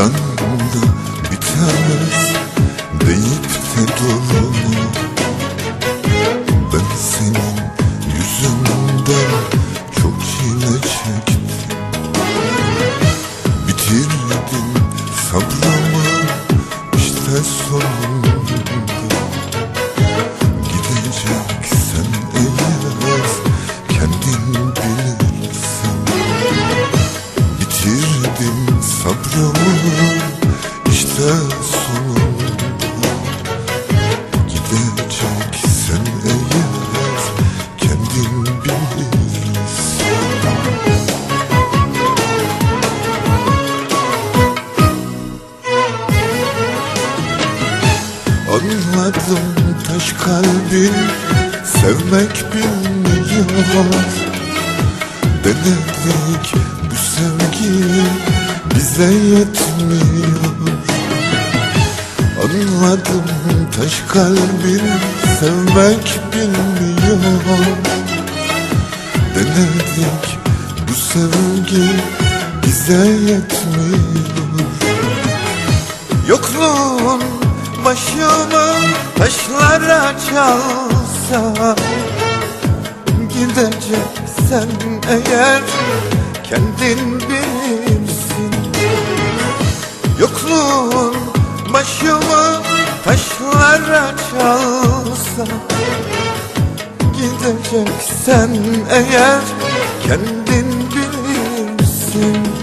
anda bitmez deyip de durma Ben senin yüzünden çok çile çektim. Bitirdin sabrımı kalbin sevmek bilmiyor Denedik bu sevgi bize yetmiyor. Anladım taş kalbin sevmek bilmiyor. Denedik bu sevgi bize yetmiyor. Yokluğun başıma taşlara çalsa Gideceksen eğer kendin bilirsin. Yokluğun başıma taşlara çalsa Gideceksen eğer kendin bilirsin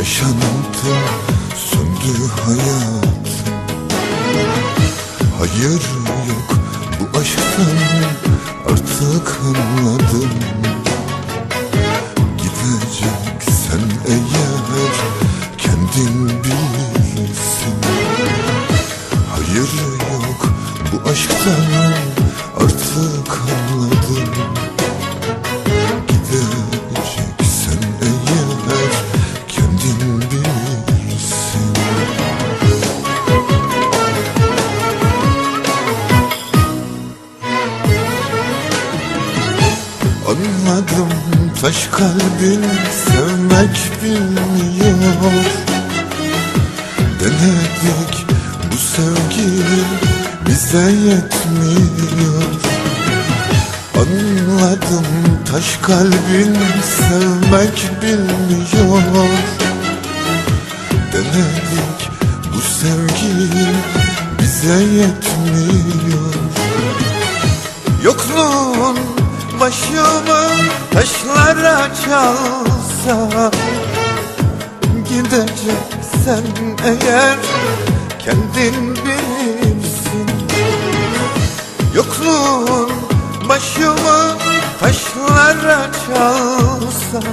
Yaşantım söndü hayatım Hayır yok bu aşktan artık anladım. Gideceksen eğer kendin bilirsin. Hayır yok bu aşktan Anladım taş kalbin sevmek bilmiyor. Denedik bu sevgi bize yetmiyor. Anladım taş kalbin sevmek bilmiyor. Denedik bu sevgi bize yetmiyor. Yokluğun başıma taşlara çalsa Gideceksen eğer kendin bilirsin. Yokluğun başıma taşlara çalsa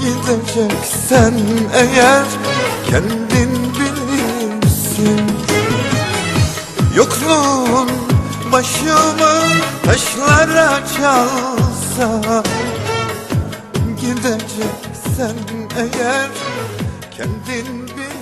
Gideceksen eğer kendin bilirsin. Yokluğun başıma taşlara çalsa Gideceksen eğer kendin bilirsin